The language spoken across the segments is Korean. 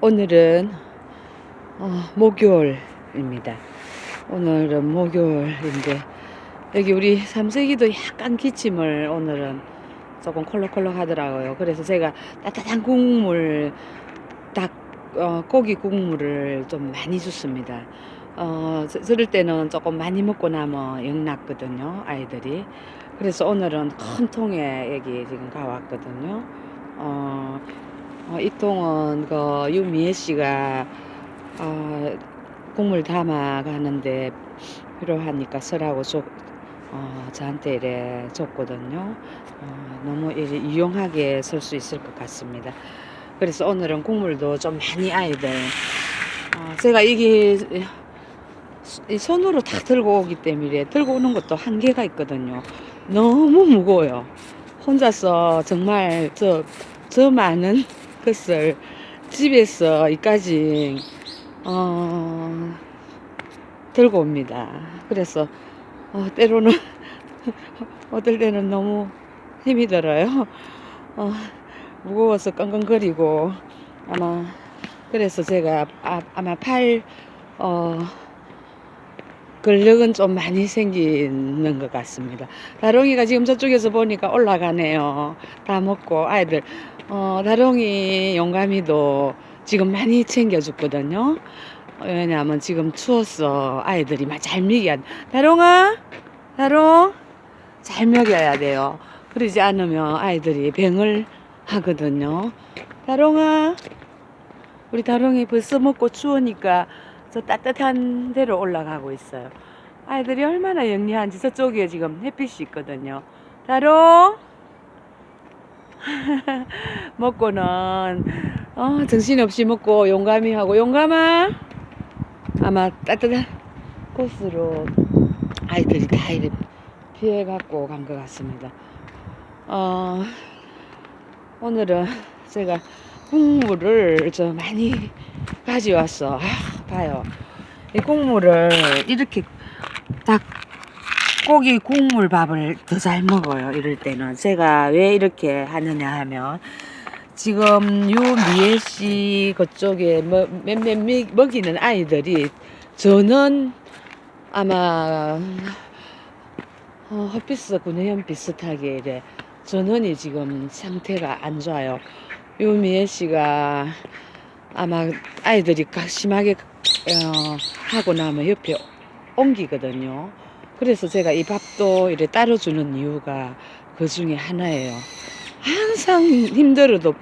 오늘은 어, 목요일입니다. 오늘은 목요일인데 여기 우리 삼색이도 약간 기침을 오늘은 조금 콜록콜록 하더라고요. 그래서 제가 따뜻한 국물 닭 어, 고기 국물을 좀 많이 줬습니다. 어, 저- 저럴 때는 조금 많이 먹고 나면 영났거든요, 아이들이. 그래서 오늘은 큰 통에 여기 지금 가왔거든요. 어, 어, 이 통은 그 유미애 씨가 어, 국물 담아 가는데 필요하니까 쓰라고 줘, 어, 저한테 이래 줬거든요. 어, 너무 이래 유용하게 쓸 수 있을 것 같습니다. 그래서 오늘은 국물도 좀 많이 아이들. 어, 제가 이게 이 손으로 다 들고 오기 때문에 들고 오는 것도 한계가 있거든요. 너무 무거워요. 혼자서 정말 저, 저 많은 것을 집에서 이까지 어, 들고 옵니다. 그래서 어, 때로는 어떨 때는 너무 힘이 들어요. 어, 무거워서 끙끙거리고 아마 그래서 제가 아, 아마 팔 어, 근력은 좀 많이 생기는 것 같습니다. 다롱이가 지금 저쪽에서 보니까 올라가네요. 다 먹고 아이들 어, 다롱이 용감이도 지금 많이 챙겨줬거든요. 왜냐하면 지금 추워서 아이들이 막 잘 먹여야 다롱아 다롱 잘 먹여야 돼요. 그러지 않으면 아이들이 병을 하거든요. 다롱아 우리 다롱이 벌써 먹고 추우니까 저 따뜻한 데로 올라가고 있어요. 아이들이 얼마나 영리한지 저쪽에 지금 햇빛이 있거든요. 다롱 먹고는 어, 정신없이 먹고 용감히 하고 용감아 아마 따뜻한 코스로 아이들이 다 이렇게 피해 갖고 간 것 같습니다. 어, 오늘은 제가 국물을 좀 많이 가져왔어. 아, 봐요. 이 국물을 이렇게 딱 고기 국물 밥을 더 잘 먹어요. 이럴 때는 제가 왜 이렇게 하느냐 하면 지금 유미애 씨 그쪽에 뭐 몇몇 먹이는 아이들이 저는 아마 어, 헛비스 구내염 비슷하게 이래 전원이 지금 상태가 안 좋아요. 유미애 씨가 아마 아이들이 가- 심하게 어, 하고 나면 옆에 옮기거든요. 그래서 제가 이 밥도 이래 따로 주는 이유가 그 중에 하나예요. 항상 힘들어도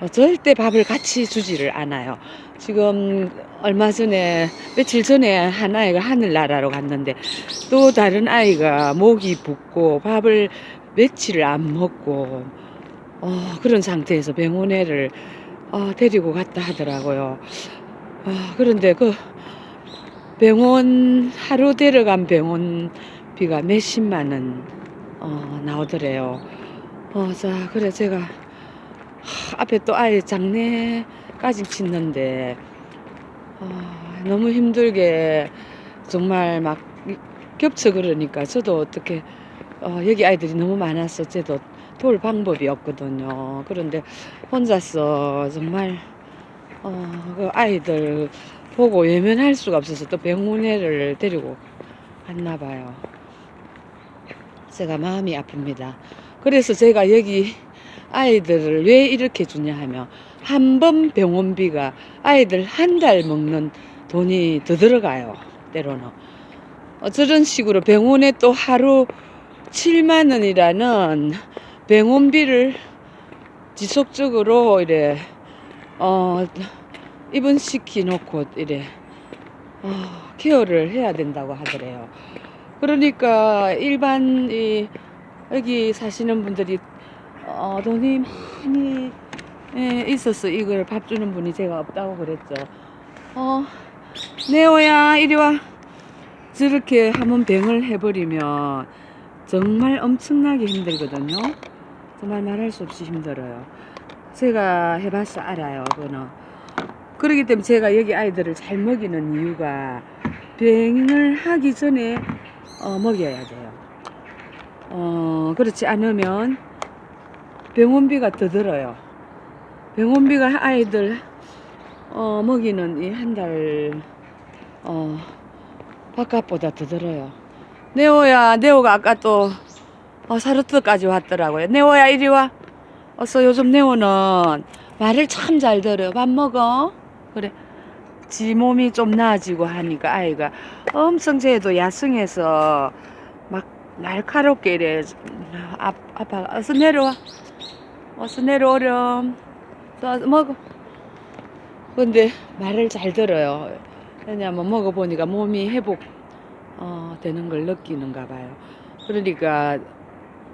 어, 절대 밥을 같이 주지를 않아요. 지금 얼마 전에 며칠 전에 한 아이가 하늘나라로 갔는데 또 다른 아이가 목이 붓고 밥을 며칠을 안 먹고 어, 그런 상태에서 병원에를 어, 데리고 갔다 하더라고요. 어, 그런데 그 병원 하루 데려간 병원비가 몇십만 원 어, 나오더래요. 어, 자 그래 제가 하, 앞에 또 아이 장례까지 짓는데 어, 너무 힘들게 정말 막 이- 겹쳐 그러니까 저도 어떻게 어, 여기 아이들이 너무 많아서 저도 도울 방법이 없거든요. 그런데 혼자서 정말 어, 그 아이들 보고 외면할 수가 없어서 또 병원에를 데리고 갔나 봐요. 제가 마음이 아픕니다. 그래서 제가 여기 아이들을 왜 이렇게 주냐 하면 한 번 병원비가 아이들 한 달 먹는 돈이 더 들어가요. 때로는. 어, 저런 식으로 병원에 또 하루 7만 원이라는 병원비를 지속적으로 이래 어 입원시키 놓고 이래 어, 케어를 해야 된다고 하더래요. 그러니까 일반 이 여기 사시는 분들이 어, 돈이 많이 예, 있어서 이걸 밥 주는 분이 제가 없다고 그랬죠. 어, 네오야 이리 와. 저렇게 한번 병을 해버리면 정말 엄청나게 힘들거든요. 정말 말할 수 없이 힘들어요. 제가 해봐서 알아요, 그거는. 그렇기 때문에 제가 여기 아이들을 잘 먹이는 이유가 병을 하기 전에 어, 먹여야 돼요. 어, 그렇지 않으면 병원비가 더 들어요. 병원비가 아이들 어, 먹이는 이 한 달, 어, 바깥보다 더 들어요. 네오야, 네오가 아까 또, 어, 사르트까지 왔더라고요. 네오야, 이리 와. 어서 요즘 네오는 말을 참 잘 들어요. 밥 먹어. 그래. 지 몸이 좀 나아지고 하니까 아이가 엄청 쟤도 야성해서 막 날카롭게 이래. 아, 아빠, 어서 내려와. 어서 내려오렴. 자, 먹어. 근데 말을 잘 들어요. 왜냐면 먹어보니까 몸이 회복 어, 되는 걸 느끼는가 봐요. 그러니까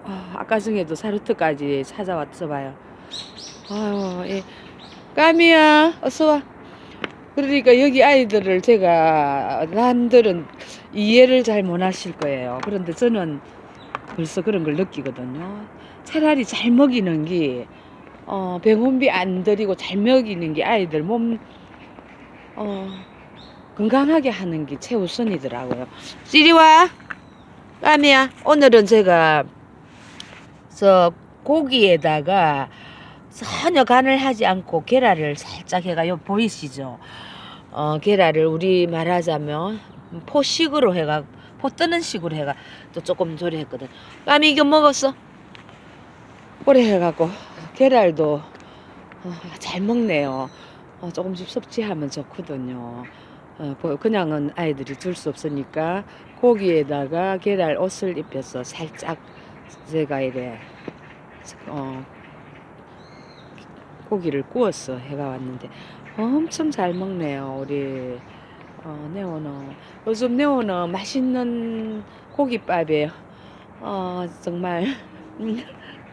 아, 아까 중에도 사르트까지 찾아왔어 봐요. 아유, 예. 까미야, 어서 와. 그러니까 여기 아이들을 제가 남들은 이해를 잘 못 하실 거예요. 그런데 저는 벌써 그런 걸 느끼거든요. 차라리 잘 먹이는 게 어, 병원비 안 들이고 잘 먹이는 게 아이들 몸 어, 건강하게 하는 게 최우선이더라고요. 이리 와. 까미야. 오늘은 제가 저 고기에다가 전혀 간을 하지 않고 계란을 살짝 해가 요 보이시죠? 어, 계란을 우리 말하자면 포식으로 해가 포 뜨는 식으로 해가 또 조금 조리했거든. 까미 이거 먹었어? 오래 해갖고 계란도 어, 잘 먹네요. 어, 조금씩 섭취하면 좋거든요. 어, 뭐 그냥은 아이들이 줄 수 없으니까 고기에다가 계란 옷을 입혀서 살짝 제가 이래 어, 고기를 구워서 해가 왔는데 엄청 잘 먹네요 우리 어, 네오는 요즘 네오는 맛있는 고깃밥에 어, 정말. 음,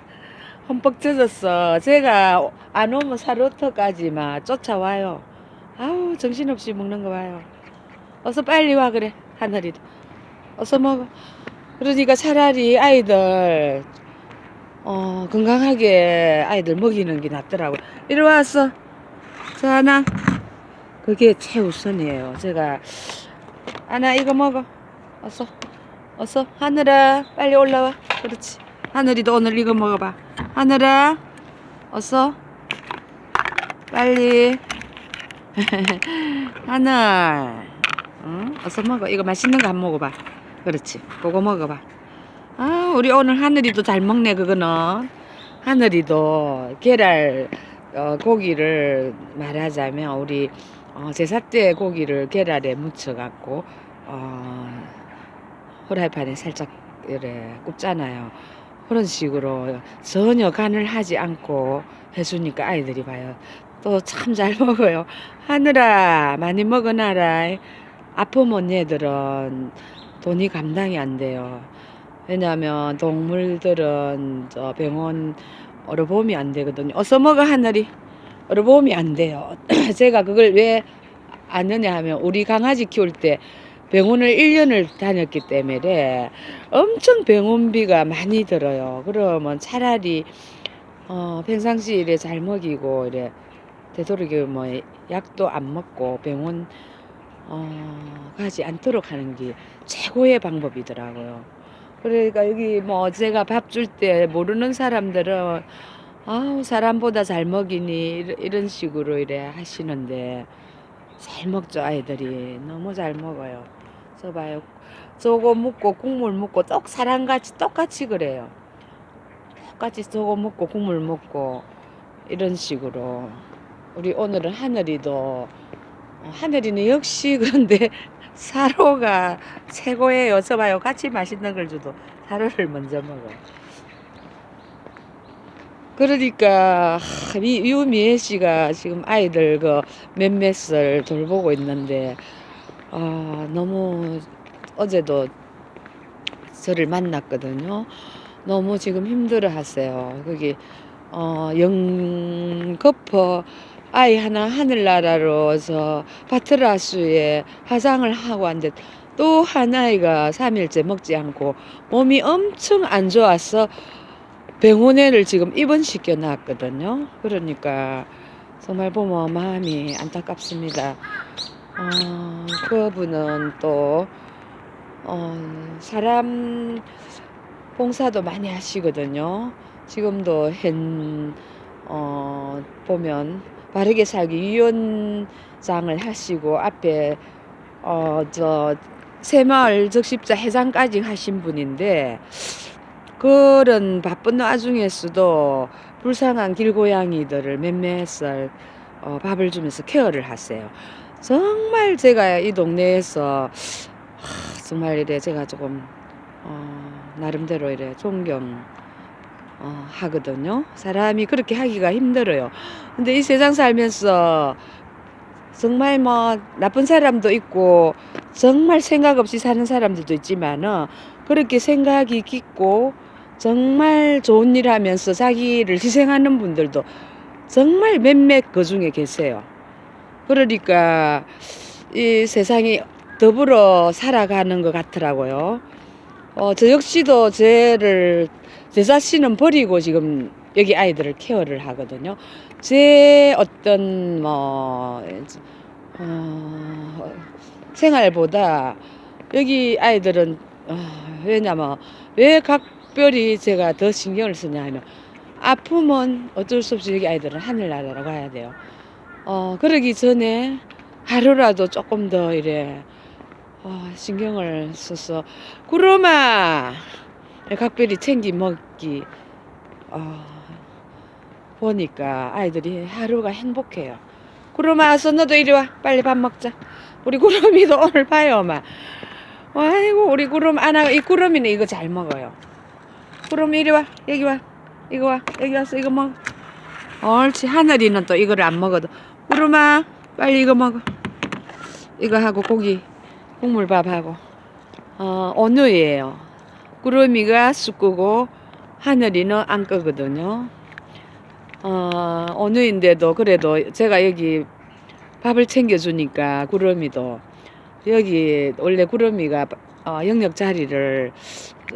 흠뻑 젖었어. 제가 안 오면 사루터까지만 쫓아와요. 아우 정신없이 먹는 거 봐요. 어서 빨리 와 그래. 하늘이도 어서 먹어. 그러니까 차라리 아이들 어, 건강하게 아이들 먹이는 게 낫더라고요. 이리 왔어. 자, 하나. 그게 최우선이에요. 제가, 하나, 이거 먹어. 어서. 어서. 하늘아, 빨리 올라와. 그렇지. 하늘이도 오늘 이거 먹어봐. 하늘아, 어서. 빨리. 하늘. 응? 어서 먹어. 이거 맛있는 거 한번 먹어봐. 그렇지. 그거 먹어봐. 아, 우리 오늘 하늘이도 잘 먹네, 그거는. 하늘이도 계란, 어, 고기를 말하자면, 우리, 어, 제사 때 고기를 계란에 묻혀 갖고, 어, 후라이팬에 살짝, 이래, 굽잖아요. 그런 식으로 전혀 간을 하지 않고 해주니까 아이들이 봐요. 또 참 잘 먹어요. 하늘아, 많이 먹어놔라. 아픔 언니들은 돈이 감당이 안 돼요. 왜냐하면 동물들은 저 병원 어려보험이 안 되거든요. 어서 먹어 하늘이 어려보험이 안 돼요. 제가 그걸 왜 아느냐 하면 우리 강아지 키울 때 병원을 1년을 다녔기 때문에 엄청 병원비가 많이 들어요. 그러면 차라리 어, 평상시에 이래 잘 먹이고 이래 되도록이 뭐 약도 안 먹고 병원 어, 가지 않도록 하는 게 최고의 방법이더라고요. 그러니까 여기 뭐 제가 밥 줄 때 모르는 사람들은 아우 사람보다 잘 먹이니 이런 식으로 이래 하시는데 잘 먹죠 아이들이 너무 잘 먹어요. 저 봐요 저거 먹고 국물 먹고 똑 사람같이 똑같이 그래요. 똑같이 저거 먹고 국물 먹고 이런 식으로 우리 오늘은 하늘이도 어, 하늘이는 역시 그런데 사로가 최고예요. 저 봐요. 같이 맛있는 걸 줘도 사로를 먼저 먹어. 그러니까 하, 이 유미애 씨가 지금 아이들 그 몇몇을 돌보고 있는데 아 너무 어제도 저를 만났거든요. 너무 지금 힘들어 하세요. 거기 어 영거퍼 아이 하나 하늘나라로 저 바트라수에 화장을 하고 왔는데 또 하나이가 3일째 먹지 않고 몸이 엄청 안 좋아서 병원에를 지금 입원시켜 놨거든요. 그러니까 정말 보면 마음이 안타깝습니다. 어, 그분은 또 어, 사람 봉사도 많이 하시거든요. 지금도 현 어, 보면 바르게 살기 위원장을 하시고 앞에 어 저 새마을 적십자 회장까지 하신 분인데 그런 바쁜 와중에서도 불쌍한 길고양이들을 몇몇을 어, 밥을 주면서 케어를 하세요. 정말 제가 이 동네에서 하, 정말 이래 제가 조금 어, 나름대로 이래 존경 어, 하거든요. 사람이 그렇게 하기가 힘들어요. 근데 이 세상 살면서 정말 뭐 나쁜 사람도 있고 정말 생각 없이 사는 사람들도 있지만은 그렇게 생각이 깊고 정말 좋은 일 하면서 자기를 희생하는 분들도 정말 몇몇 그 중에 계세요. 그러니까 이 세상이 더불어 살아가는 것 같더라고요. 어, 저 역시도 쟤를, 제 자신은 버리고 지금 여기 아이들을 케어를 하거든요. 제 어떤, 뭐, 어, 생활보다 여기 아이들은, 어, 왜냐면, 왜 각별히 제가 더 신경을 쓰냐 하면, 아프면 어쩔 수 없이 여기 아이들은 하늘나라로 가야 돼요. 어, 그러기 전에 하루라도 조금 더 이래, 어, 신경을 써서, 구름아! 각별히 챙기 먹기, 어, 보니까 아이들이 하루가 행복해요. 구름아, 어서 너도 이리 와. 빨리 밥 먹자. 우리 구름이도 오늘 봐요, 막. 아이고, 우리 구름, 안 하고, 이 구름이는 이거 잘 먹어요. 구름 이리 와. 여기 와. 이거 와. 여기 와서 이거 먹어. 옳지. 하늘이는 또 이거를 안 먹어도. 구름아, 빨리 이거 먹어. 이거 하고 고기, 국물밥하고. 어, 온누이에요. 구름이가 쑥끄고 하늘이는 안 끄거든요. 어, 온누인데도 그래도 제가 여기 밥을 챙겨주니까 구름이도 여기 원래 구름이가 어, 영역 자리를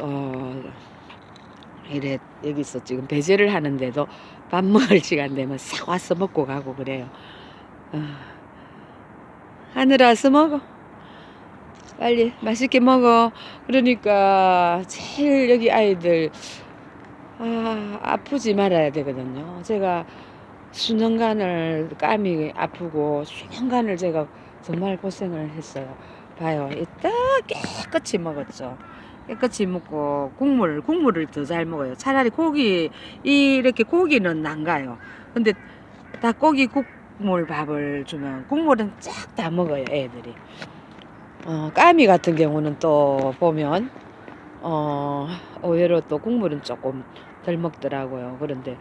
어, 이래 여기서 지금 배제를 하는데도 밥 먹을 시간 되면 싹 와서 먹고 가고 그래요. 어. 하늘아 와서 먹어. 빨리 맛있게 먹어. 그러니까 제일 여기 아이들 아, 아프지 말아야 되거든요. 제가 수년간을 까미 아프고 수년간을 제가 정말 고생을 했어요. 봐요. 이따 깨끗이 먹었죠. 깨끗이 먹고 국물 국물을 더 잘 먹어요. 차라리 고기 이렇게 고기는 안 가요. 근데 닭고기 국물 밥을 주면 국물은 쫙 다 먹어요. 애들이. 어, 까미 같은 경우는 또 보면 어, 의외로 또 국물은 조금 덜 먹더라고요. 그런데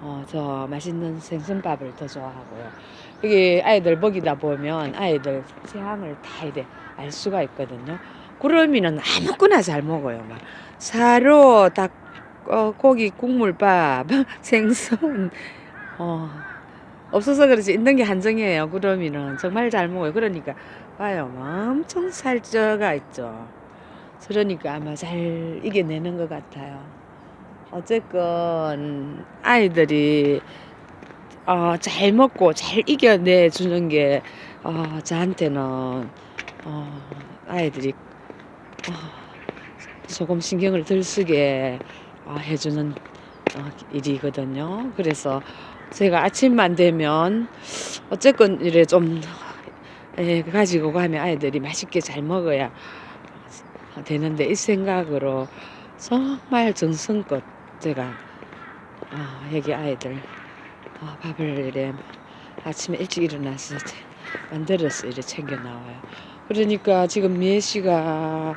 어, 저 맛있는 생선밥을 더 좋아하고요. 여기 아이들 먹이다 보면 아이들 취향을 다 이래 알 수가 있거든요. 구름이는 아무거나 잘 먹어요. 막 사료, 닭, 어, 고기, 국물밥, 생선, 어, 없어서 그렇지 있는 게 한정이에요. 구름이는 정말 잘 먹어요. 그러니까 봐요, 엄청 살쪄가 있죠. 그러니까 아마 잘 이겨내는 것 같아요. 어쨌건 아이들이 어, 잘 먹고 잘 이겨내 주는 게 어, 저한테는 어, 아이들이 어, 조금 신경을 덜 쓰게 어, 해주는 어, 일이거든요. 그래서 제가 아침만 되면 어쨌건 이래 좀 예, 가지고 가면 아이들이 맛있게 잘 먹어야 되는데 이 생각으로 정말 정성껏 제가 어, 여기 아이들 어, 밥을 이래 아침에 일찍 일어나서 만들어서 이래 챙겨 나와요. 그러니까 지금 미애 씨가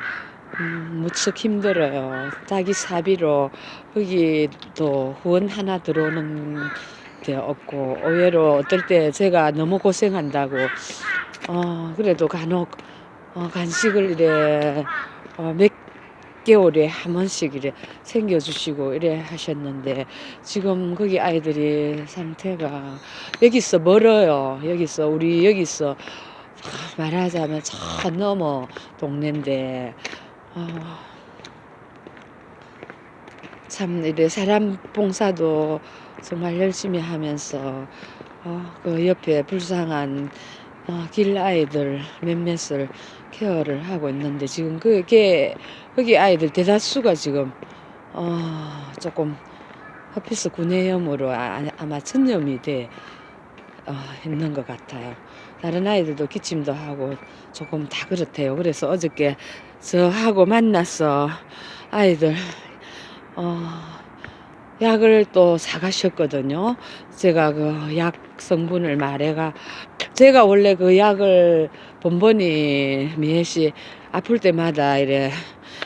음, 무척 힘들어요. 자기 사비로 거기도 후원 하나 들어오는 게 없고 의외로 어떨 때 제가 너무 고생한다고 어 그래도 간혹 어, 간식을 이래 어, 몇 개월에 한 번씩 이래 챙겨주시고 이래 하셨는데 지금 거기 아이들이 상태가 여기서 멀어요. 여기서 우리 여기서 아, 말하자면 저 넘어 동네인데 어, 참 이래 사람 봉사도 정말 열심히 하면서 어, 그 옆에 불쌍한 어, 길 아이들 몇몇을 케어를 하고 있는데 지금 그게 거기 아이들 대다수가 지금 어, 조금 허피스 구내염으로 아, 아마 천염이 돼 어, 있는 것 같아요. 다른 아이들도 기침도 하고 조금 다 그렇대요. 그래서 어저께 저하고 만나서 아이들 어, 약을 또 사가셨거든요. 제가 그 약 성분을 말해가 제가 원래 그 약을 번번이 미애 씨 아플 때마다 이래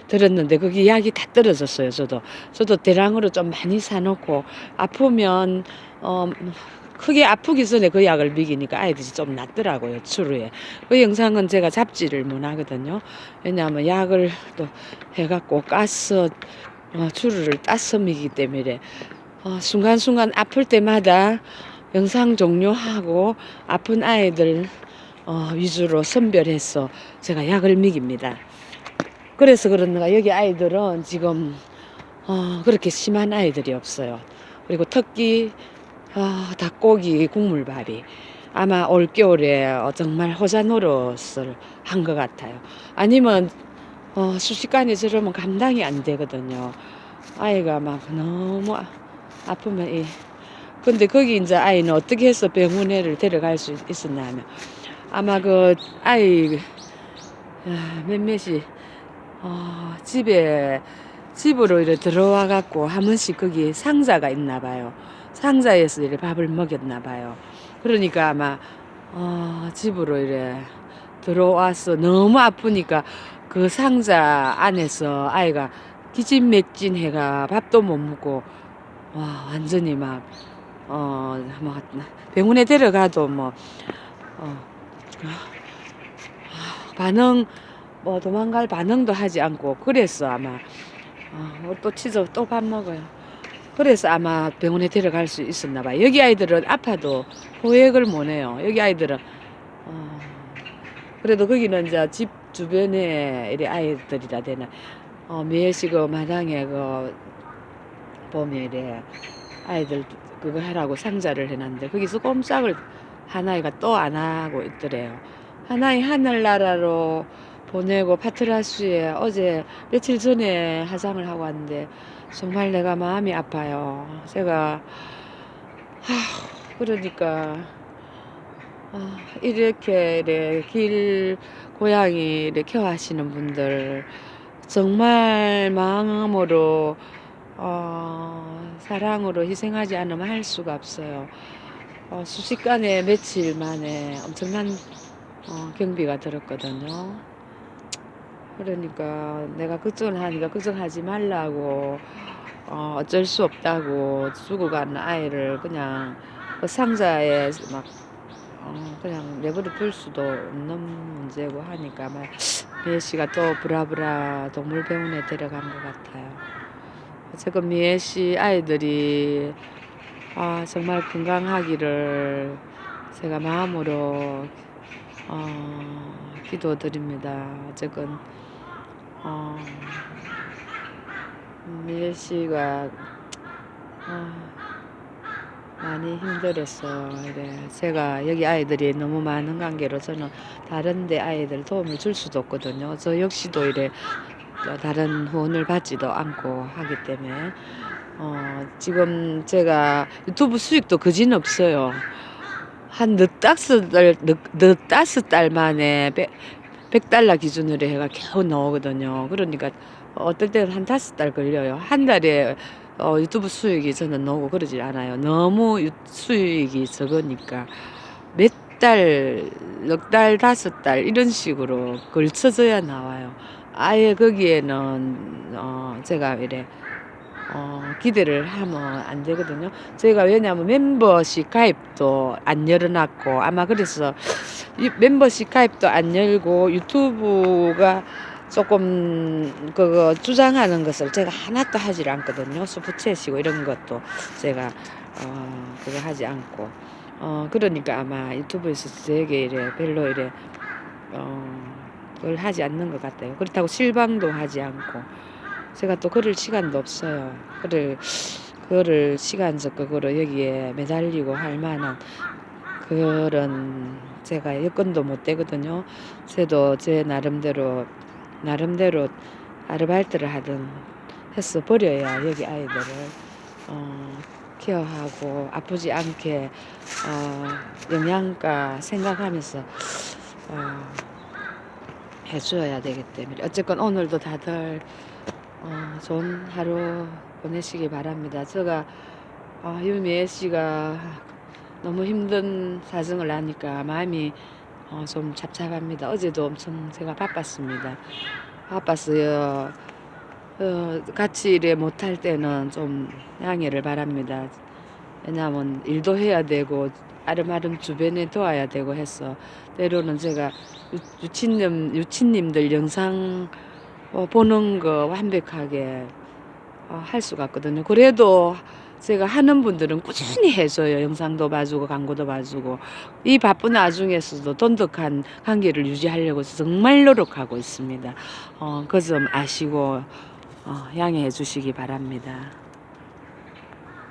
들었는데 거기 약이 다 떨어졌어요. 저도 저도 대량으로 좀 많이 사놓고 아프면 어 크게 아프기 전에 그 약을 먹이니까 아이들이 좀 낫더라고요. 추루에 그 영상은 제가 잡지를 못 하거든요. 왜냐하면 약을 또 해갖고 가스 어, 추루를 따서 먹이기 때문에 어, 순간순간 아플 때마다 영상 종료하고 아픈 아이들 어, 위주로 선별해서 제가 약을 먹입니다. 그래서 그런가 여기 아이들은 지금 어, 그렇게 심한 아이들이 없어요. 그리고 특히 어, 닭고기 국물발이 아마 올 겨울에 어, 정말 호자 노릇을 한 것 같아요. 아니면 어, 수식간이 저러면 감당이 안 되거든요. 아이가 막 너무 아- 아프면 이 근데 거기 이제 아이는 어떻게 해서 병원에를 데려갈 수 있었나 하면 아마 그 아이 아, 몇몇이 어, 집에 집으로 이렇게 들어와 갖고 한 번씩 거기 상자가 있나 봐요. 상자에서 이렇게 밥을 먹였나 봐요. 그러니까 아마 어, 집으로 이래 들어와서 너무 아프니까 그 상자 안에서 아이가 기진맥진 해가 밥도 못 먹고 와 완전히 막 어, 뭐, 병원에 데려가도 뭐, 어, 아, 반응, 뭐, 도망갈 반응도 하지 않고, 그래서 아마, 어, 또 치즈 또 밥 먹어요. 그래서 아마 병원에 데려갈 수 있었나 봐요. 여기 아이들은 아파도 호액을 못 해요. 여기 아이들은, 어, 그래도 거기는 이제 집 주변에 이리 아이들이라 되나, 어, 미애시그 마당에 그, 보면 이래, 아이들 그거 하라고 상자를 해놨는데 거기서 꼼짝을 하나이가 또 안 하고 있더래요. 하나이 하늘나라로 보내고 파트라스에 어제 며칠 전에 화장을 하고 왔는데 정말 내가 마음이 아파요. 제가 하, 그러니까 아, 이렇게 길 고양이 이렇게 하시는 분들 정말 마음으로 어, 사랑으로 희생하지 않으면 할 수가 없어요. 어, 수십간에 며칠 만에 엄청난 어, 경비가 들었거든요. 그러니까 내가 걱정을 하니까 걱정하지 말라고 어, 어쩔 수 없다고 죽어가는 아이를 그냥 그 상자에 막 어, 그냥 내버려 둘 수도 없는 문제고 하니까 막 미애 씨가 또 브라브라 동물병원에 데려간 것 같아요. 지금 미애 씨 아이들이 아, 정말 건강하기를 제가 마음으로 어, 기도드립니다. 어쨌건 어, 미애 씨가 아, 많이 힘들었어. 이래 제가 여기 아이들이 너무 많은 관계로 저는 다른데 아이들 도움을 줄 수도 없거든요. 저 역시도 이래 또 다른 후원을 받지도 않고 하기 때문에 어, 지금 제가 유튜브 수익도 그진 없어요. 한 넷다섯 달, 넷, 넷다섯 달 만에 백, 백 달러 기준으로 해가 겨우 나오거든요. 그러니까 어떨 때는 한 다섯 달 걸려요. 한 달에 어, 유튜브 수익이 저는 나오고 그러질 않아요. 너무 유, 수익이 적으니까 몇 달, 넉 달, 다섯 달 이런 식으로 걸쳐져야 나와요. 아예 거기에는 어, 제가 이래 어, 기대를 하면 안 되거든요. 저희가 왜냐하면 멤버십 가입도 안 열어놨고 아마 그래서 이 멤버십 가입도 안 열고 유튜브가 조금 그거 주장하는 것을 제가 하나도 하질 않거든요. 스프챗이고 이런 것도 제가 어, 그거 하지 않고 어, 그러니까 아마 유튜브에서 되게 이래 별로 이래 어, 그걸 하지 않는 것 같아요. 그렇다고 실방도 하지 않고 제가 또 그럴 시간도 없어요. 그를 그거를 시간적 그거로 여기에 매달리고 할 만한 그런 제가 여건도 못 되거든요. 저도 제 나름대로 나름대로 아르바이트를 하든 해서 버려야 여기 아이들을 어, 케어하고 아프지 않게 어, 영양가 생각하면서 어, 해줘야 되기 때문에 어쨌건 오늘도 다들 어, 좋은 하루 보내시기 바랍니다. 제가 어, 유미애 씨가 너무 힘든 사정을 아니까 마음이 어, 좀 잡잡합니다. 어제도 엄청 제가 바빴습니다. 바빴어요. 어, 같이 일에 못할 때는 좀 양해를 바랍니다. 왜냐하면 일도 해야 되고 아름아름 주변에 도와야 되고 해서 때로는 제가 유, 유치님 유치님들 영상 어, 보는 거 완벽하게 어, 할 수가 없거든요. 그래도 제가 하는 분들은 꾸준히 해줘요. 영상도 봐주고 광고도 봐주고 이 바쁜 와중에서도 돈독한 관계를 유지하려고 정말 노력하고 있습니다. 어, 그점 아시고 어, 양해해 주시기 바랍니다.